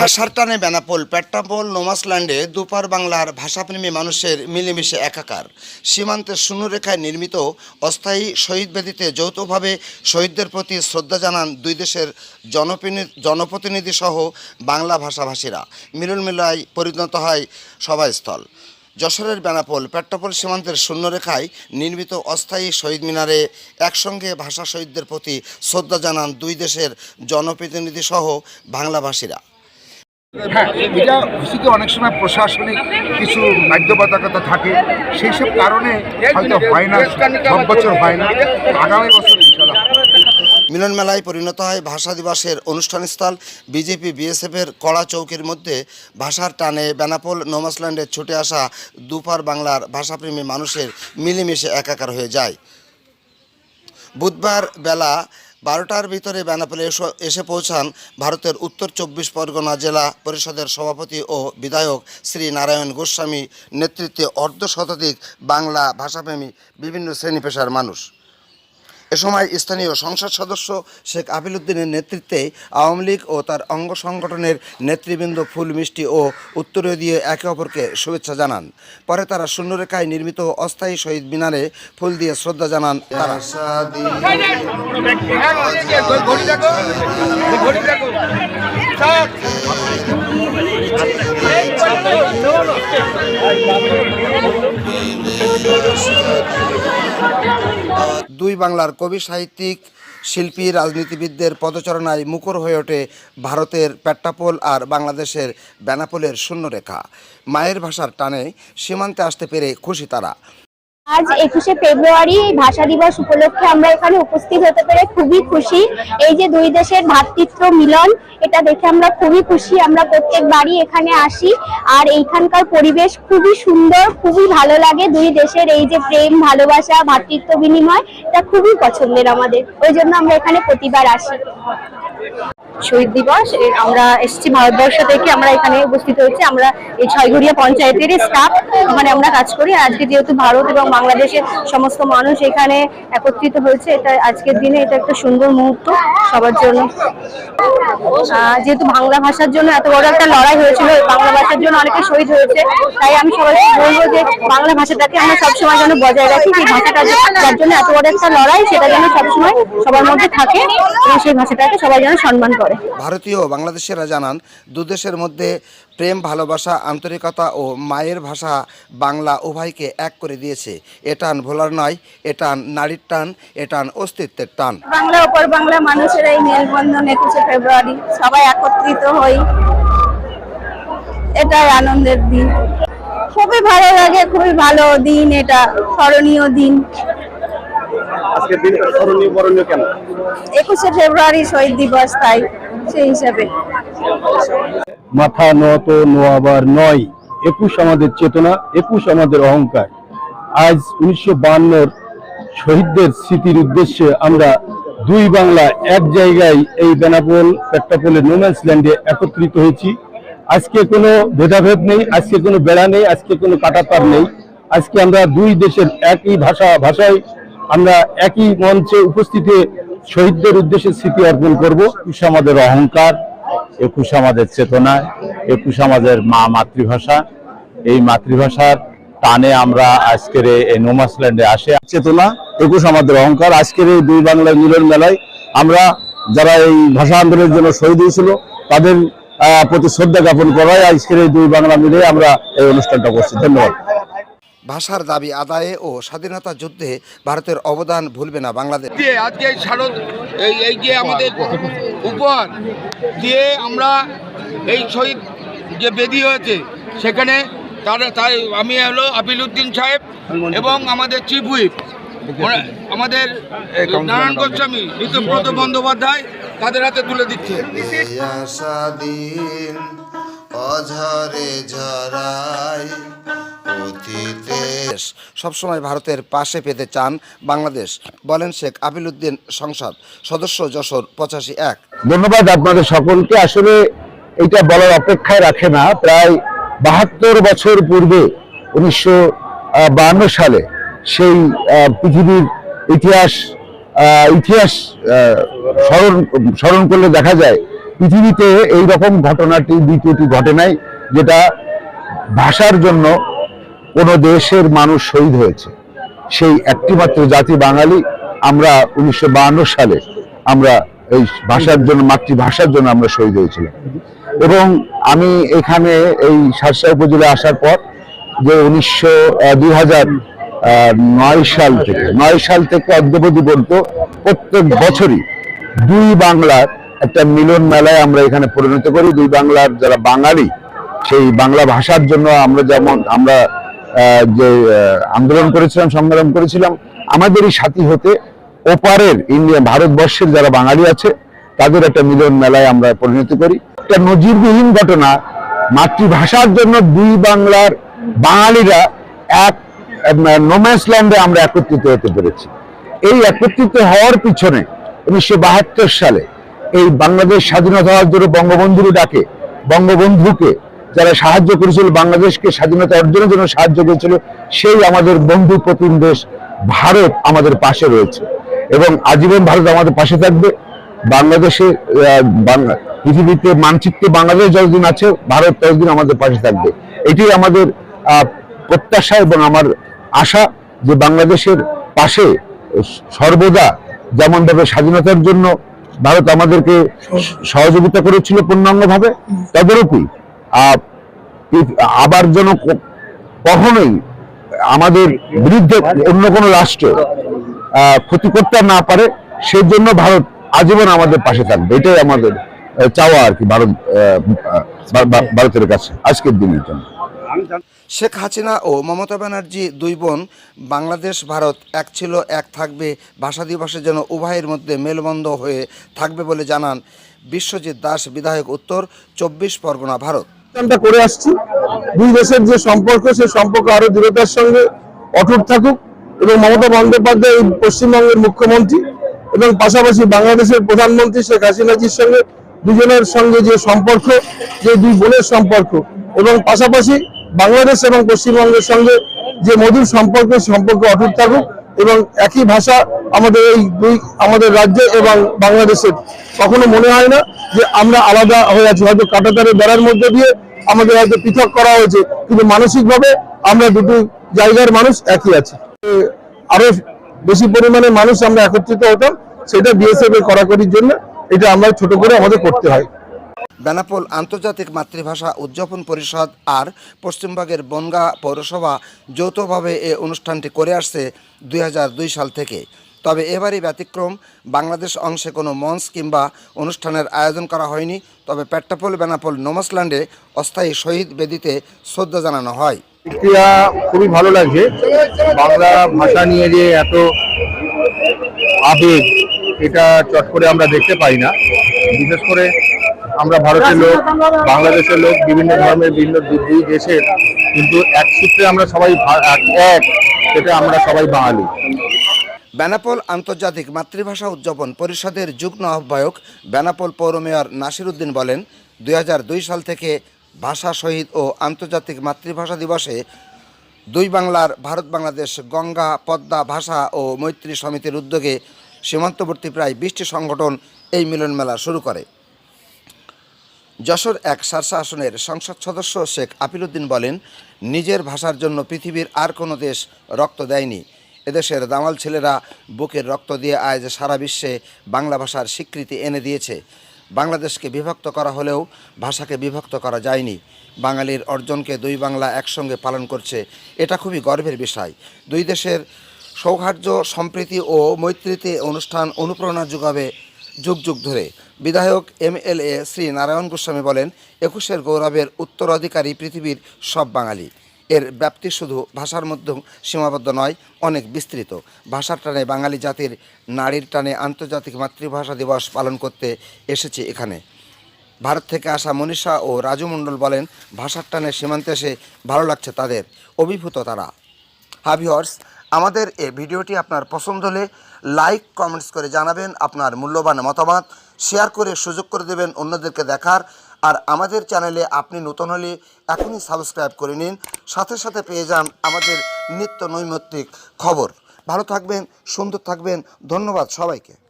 ভাষার টানে বেনাপোল পেট্টাপোল নোমাসল্যান্ডে দুপার বাংলার ভাষাপ্রেমী মানুষের মিলেমিশে একাকার। সীমান্তের শূন্যরেখায় নির্মিত অস্থায়ী শহীদ বেদিতে যৌথভাবে শহীদদের প্রতি শ্রদ্ধা জানান দুই দেশের জনপ্রতিনিধি সহ বাংলা ভাষাভাষীরা। মিলন মিলায় পরিণত হয় সভাস্থল। যশোরের বেনাপোল পেট্টাপোল সীমান্তের শূন্যরেখায় নির্মিত অস্থায়ী শহীদ মিনারে একসঙ্গে ভাষা শহীদদের প্রতি শ্রদ্ধা জানান দুই দেশের জনপ্রতিনিধি সহ বাংলাভাষীরা। হ্যাঁ অনেক সময় প্রশাসনিক কিছু বাধ্যবাধকতা থাকে। সেই সব কারণে হয়তো হয় না, সব বছর হয় না। আগামী বছর মিলন মেলায় পরিণত হয় ভাষা দিবসের অনুষ্ঠানস্থল বিজেপি বিএসএফের কড়া চৌকির মধ্যে ভাষার টানে বেনাপোল, নোমাসল্যান্ডে ছুটে আসা দুপার বাংলার ভাষাপ্রেমী মানুষের মিলেমিশে একাকার হয়ে যায়। বুধবার বেলা বারোটার ভিতরে বেনাপোলে এসো- পৌঁছান ভারতের উত্তর চব্বিশ পরগনা জেলা পরিষদের সভাপতি ও বিধায়ক শ্রী নারায়ণ গোস্বামী নেতৃত্বে অর্ধ শতাধিক বাংলা ভাষাপ্রেমী বিভিন্ন শ্রেণি পেশার মানুষ। এ সময় স্থানীয় সংসদ সদস্য শেখ আবিল উদ্দিনের নেতৃত্বে আওয়ামী লীগ ও তার অঙ্গ সংগঠনের নেতৃবৃন্দ ফুল মিষ্টি ও উত্তরীয় দিয়ে একে অপরকে শুভেচ্ছা জানান। পরে তারা শূন্যরেখায় নির্মিত অস্থায়ী শহীদ মিনারে ফুল দিয়ে শ্রদ্ধা জানান তারা। দুই বাংলার কবি, সাহিত্যিক, শিল্পী, রাজনীতিবিদদের পদচারণায় মুখর হয়ে ওঠে ভারতের পেট্টাপোল আর বাংলাদেশের বেনাপোলের শূন্যরেখা। মায়ের ভাষার টানে সীমান্তে আসতে পেরে খুশি তারা। আজ একুশে ফেব্রুয়ারি ভাষা দিবস উপলক্ষে আমরা এখানে উপস্থিত হতে পেরে খুবই খুশি। এই যে দুই দেশের ভ্রাতৃত্ব মিলন, এটা দেখে আমরা খুবই খুশি। আমরা প্রত্যেকবারই এখানে আসি আর এইখানকার পরিবেশ খুবই সুন্দর, খুবই ভালো লাগে। দুই দেশের এই যে প্রেম, ভালোবাসা ভ্রাতৃত্ব বিনিময়, এটা খুবই পছন্দের আমাদের। ওই জন্য আমরা এখানে প্রতিবার আসি। শহীদ দিবস। আমরা এসেছি ভারতবর্ষ থেকে। আমরা এখানে উপস্থিত হয়েছি। আমরা এই ছয়ঘরিয়া পঞ্চায়েতের স্টাফ মানে আমরা কাজ করি। আজকে যেহেতু ভারত এবং বাংলাদেশের সমস্ত মানুষ এখানে একত্রিত হয়েছে, এটা আজকের দিনে এটা একটা সুন্দর মুহূর্ত সবার জন্য। যেহেতু বাংলা ভাষার জন্য এত বড় একটা লড়াই হয়েছিল বাংলা ভাষার জন্য অনেকে শহীদ হয়েছে। তাই আমি সবাইকে বলব যে বাংলা ভাষাটাকে আমরা সবসময় যেন বজায় রাখি। সেই ভাষাটা যার জন্য এত বড় একটা লড়াই, সেটা যেন সবসময় সবার মধ্যে থাকে। এবং সেই ভাষাটাকে সবাই যেন সম্মান করে। ভারতীয় বাংলাদেশিরা জানান দুদেশের মধ্যে প্রেম ভালোবাসা আন্তরিকতা ও মায়ের ভাষা বাংলা উভয়কে এক করে দিয়েছে। এটান ভোলার নয় এটান নারীর টান এটান অস্তিত্বের টান। বাংলা ওপর বাংলা মানুষের এই মেলবন্ধন একুশে ফেব্রুয়ারি সবাই একত্রিত হই। এটাই আনন্দের দিন। খুবই ভালো লাগে খুবই ভালো দিন এটা স্মরণীয় দিন। আজকের দিনটা স্মরণীয় বরণীয় কেন? একুশে ফেব্রুয়ারি শহীদ দিবস তাই সেই হিসাবে। মাথা নত নোয়াবার নয়। একুশ আমাদের চেতনা একুশ আমাদের অহংকার। আজ উনিশশো বান্নর শহীদদের স্মৃতির উদ্দেশ্যে আমরা দুই বাংলা এক জায়গায় এই বেনাপোল পেট্টাপোলের নোম্যান্স ল্যান্ডে একত্রিত হয়েছি। আজকে কোনো ভেদাভেদ নেই আজকে কোনো বেড়া নেই আজকে কোনো কাটাতার নেই। আজকে আমরা দুই দেশের একই ভাষা ভাষায় আমরা একই মঞ্চে উপস্থিত হয়ে শহীদদের উদ্দেশ্যে স্মৃতি অর্পণ করব। একুশ আমাদের অহংকার, একুশ আমাদের চেতনা, একুশ আমাদের মা মাতৃভাষা। এই মাতৃভাষার টানে আমরা আজকের এই নোমাসল্যান্ডে আসে। চেতনা, একুশ আমাদের অহংকার। আজকের এই দুই বাংলার মিলন মেলায় আমরা যারা এই ভাষা আন্দোলনের জন্য শহীদ হয়েছিল, তাদের প্রতি শ্রদ্ধা জ্ঞাপন করায় আজকের এই দুই বাংলা মিলে আমরা এই অনুষ্ঠানটা করছি। ধন্যবাদ। ভাষার দাবি আদায়ে ও স্বাধীনতা যুদ্ধে ভারতের অবদান ভুলবে না বাংলাদেশ। দিয়ে আজকে এই শারদ এই এই যে আমাদের উপহার দিয়ে আমরা এই শহীদ যে বেদি হয়েছে সেখানে তার তাই আমি হলো আপিল উদ্দিন সাহেব এবং আমাদের চিফ হুইপ আমাদের নারায়ণ গোস্বামী ঋতুব্রত বন্দ্যোপাধ্যায় তাদের হাতে তুলে দিচ্ছে। অঝরে ঝরাই সবসময় ভারতের পাশে পেতে চান বাংলাদেশ, বলেন শেখ আবিল উদ্দিন সংসদ সদস্য যশোর পঁচাশি এক। ধন্যবাদ আপনাদের সকলকে। আসলে এটা বলার অপেক্ষায় রাখে না। প্রায় বাহাত্তর বছর পূর্বে উনিশশো সালে সেই পৃথিবীর ইতিহাস ইতিহাস স্মরণ স্মরণ করলে দেখা যায় পৃথিবীতে এই রকম ঘটনাটি, দ্বিতীয়টি ঘটে নাই যেটা ভাষার জন্য কোনো দেশের মানুষ শহীদ হয়েছে। সেই একটিমাত্র জাতি বাঙালি আমরা উনিশশো সালে আমরা এই ভাষার জন্য, মাতৃভাষার জন্য আমরা শহীদ হয়েছিলাম। এবং আমি এখানে এই সারসা উপজেলা আসার পর যে উনিশশো দুই নয় সাল থেকে, নয় সাল থেকে অদ্যবধি পর্যন্ত প্রত্যেক বছরই দুই বাংলার একটা মিলন মেলায় আমরা এখানে পরিণত করি। দুই বাংলার যারা বাঙালি, সেই বাংলা ভাষার জন্য আমরা যেমন, আমরা যে আন্দোলন করেছিলাম, সংগ্রাম করেছিলাম, আমাদেরই সাথী হতে ওপারের ইন্ডিয়া, ভারতবর্ষের যারা বাঙালি আছে, তাদের একটা মিলন মেলায় আমরা পরিণত করি। একটা নজিরবিহীন ঘটনা, মাতৃভাষার জন্য দুই বাংলার বাঙালিরা এক নোম্যান্স ল্যান্ডে আমরা একত্রিত হতে পেরেছি। এই একত্রিত হওয়ার পিছনে উনিশশো বাহাত্তর সালে এই বাংলাদেশ স্বাধীনতা হওয়ার জন্য বঙ্গবন্ধুর ডাকে, বঙ্গবন্ধুকে যারা সাহায্য করেছিল, বাংলাদেশকে স্বাধীনতা অর্জনের জন্য সাহায্য করেছিল, সেই আমাদের বন্ধু প্রতিম দেশ ভারত আমাদের পাশে রয়েছে। এবং আজীবন ভারত আমাদের পাশে থাকবে। বাংলাদেশে পৃথিবীতে মানচিত্রে বাংলাদেশ যতদিন আছে, ভারত ততদিন আমাদের পাশে থাকবে। এটাই আমাদের প্রত্যাশা এবং আমার আশা যে বাংলাদেশের পাশে সর্বদা যেমন ভাবে স্বাধীনতার জন্য ভারত আমাদেরকে সহযোগিতা করেছিল পূর্ণাঙ্গভাবে তদরূপই আবার যেন কখনোই আমাদের বিরুদ্ধে অন্য কোনো রাষ্ট্র ক্ষতি করতে না পারে সেই জন্য ভারত আজীবন আমাদের পাশে থাকবে। এটাই আমাদের চাওয়া আর কি ভারত ভারতের কাছে আজকের দিনের জন্য। শেখ হাসিনা ও মমতা ব্যানার্জি দুই বোন, বাংলাদেশ, ভারত এক ছিল, এক থাকবে। ভাষা দিবসের জন্য উভয়ের মধ্যে মেলবন্ধ হয়ে থাকবে বলে জানান বিশ্বজিৎ দাস, বিধায়ক উত্তর, চব্বিশ পরগনা, ভারত। অনুষ্ঠানটা করে আসছি। দুই দেশের যে সম্পর্ক, সেই সম্পর্ক আরও দৃঢ়তার সঙ্গে অটুট থাকুক এবং মমতা বন্দ্যোপাধ্যায় পশ্চিমবঙ্গের মুখ্যমন্ত্রী এবং পাশাপাশি বাংলাদেশের প্রধানমন্ত্রী শেখ হাসিনাজির সঙ্গে দুজনের সঙ্গে যে সম্পর্ক, যে দুই বোনের সম্পর্ক এবং পাশাপাশি বাংলাদেশ এবং পশ্চিমবঙ্গের সঙ্গে যে মধুর সম্পর্ক সম্পর্ক অটুট থাকুক এবং একই ভাষা আমাদের এই দুই, আমাদের রাজ্যে এবং বাংলাদেশের। কখনো মনে হয় না যে আমরা আলাদা হয়ে আছি। হয়তো কাটাতারের বেড়ার মধ্যে দিয়ে আমাদের হয়তো পৃথক করা হয়েছে, কিন্তু মানসিকভাবে আমরা দুটো জায়গার মানুষ একই আছি। আরও বেশি পরিমাণে মানুষ আমরা একত্রিত হতাম, সেটা বিএসএফ এর কড়াকড়ির জন্য, এটা আমরা ছোট করে আমাদের করতে হয়। বেনাপোল আন্তর্জাতিক মাতৃভাষা উদযাপন পরিষদ আর পশ্চিমবঙ্গের বনগা পৌরসভা যৌথভাবে এ অনুষ্ঠানটি করে আসছে দুই হাজার দুই সাল থেকে। তবে এবারই ব্যতিক্রম। বাংলাদেশ অংশে কোনো মঞ্চ কিংবা অনুষ্ঠানের আয়োজন করা হয়নি। তবে পেট্টাপোল বেনাপোল নোমাসল্যান্ডে অস্থায়ী শহীদ বেদিতে শ্রদ্ধা জানানো হয়। খুবই ভালো লাগছে। বাংলা ভাষা নিয়ে যে এত আবেগ এটা চট করে আমরা দেখতে পাই না। বিশেষ করে আমরা ভারতের লোক বাংলাদেশের লোক বিভিন্ন ধর্মের বিভিন্ন দুই দেশের। কিন্তু এক সূত্রে আমরা সবাই এক- এক সেটা আমরা সবাই বাঙালি। বেনাপোল আন্তর্জাতিক মাতৃভাষা উদযাপন পরিষদের যুগ্ম আহ্বায়ক বেনাপোল পৌর মেয়র নাসির উদ্দিন বলেন, দুই হাজার দুই সাল থেকে ভাষা শহীদ ও আন্তর্জাতিক মাতৃভাষা দিবসে দুই বাংলার ভারত বাংলাদেশ গঙ্গা পদ্মা ভাষা ও মৈত্রী সমিতির উদ্যোগে সীমান্তবর্তী প্রায় বিশটি সংগঠন এই মিলন মেলা শুরু করে। যশোর এক সারসা আসনের সংসদ সদস্য শেখ আপিলুদ্দিন বলেন, নিজের ভাষার জন্য পৃথিবীর আর কোনো দেশ রক্ত দেয়নি। এদেশের দামাল ছেলেরা বুকের রক্ত দিয়ে আজ সারা বিশ্বে বাংলা ভাষার স্বীকৃতি এনে দিয়েছে। বাংলাদেশকে বিভক্ত করা হলেও ভাষাকে বিভক্ত করা যায়নি। বাঙালির অর্জনকে দুই বাংলা একসঙ্গে পালন করছে, এটা খুবই গর্বের বিষয়। দুই দেশের সৌহার্দ্য, সম্প্রীতি ও মৈত্রীতে অনুষ্ঠান অনুপ্রেরণা যোগাবে যুগ যুগ ধরে। বিধায়ক এমএলএ শ্রী নারায়ণ গোস্বামী বলেন, একুশের গৌরবের উত্তরাধিকারী পৃথিবীর সব বাঙালি। এর ব্যাপ্তি শুধু ভাষার মধ্যে সীমাবদ্ধ নয়, অনেক বিস্তৃত। ভাষার টানে বাঙালি জাতির, নারীর টানে আন্তর্জাতিক মাতৃভাষা দিবস পালন করতে এসেছে এখানে। ভারত থেকে আসা মনীষা ও রাজু মণ্ডল বলেন, ভাষার টানে সীমান্তে এসে ভালো লাগছে তাদের। অভিভূত তারা। হাভিওর্স আমাদের এই ভিডিওটি আপনার পছন্দ হলে লাইক, কমেন্টস করে জানাবেন। আপনার মূল্যবান মতামত শেয়ার করে সুযোগ করে দেবেন অন্যদেরকে দেখার। আর আমাদের চ্যানেলে আপনি নতুন হলে এখনই সাবস্ক্রাইব করে নিন। সাথে সাথে পেয়ে যান আমাদের নিত্য নৈমিত্তিক খবর। ভালো থাকবেন, সুন্দর থাকবেন। ধন্যবাদ সবাইকে।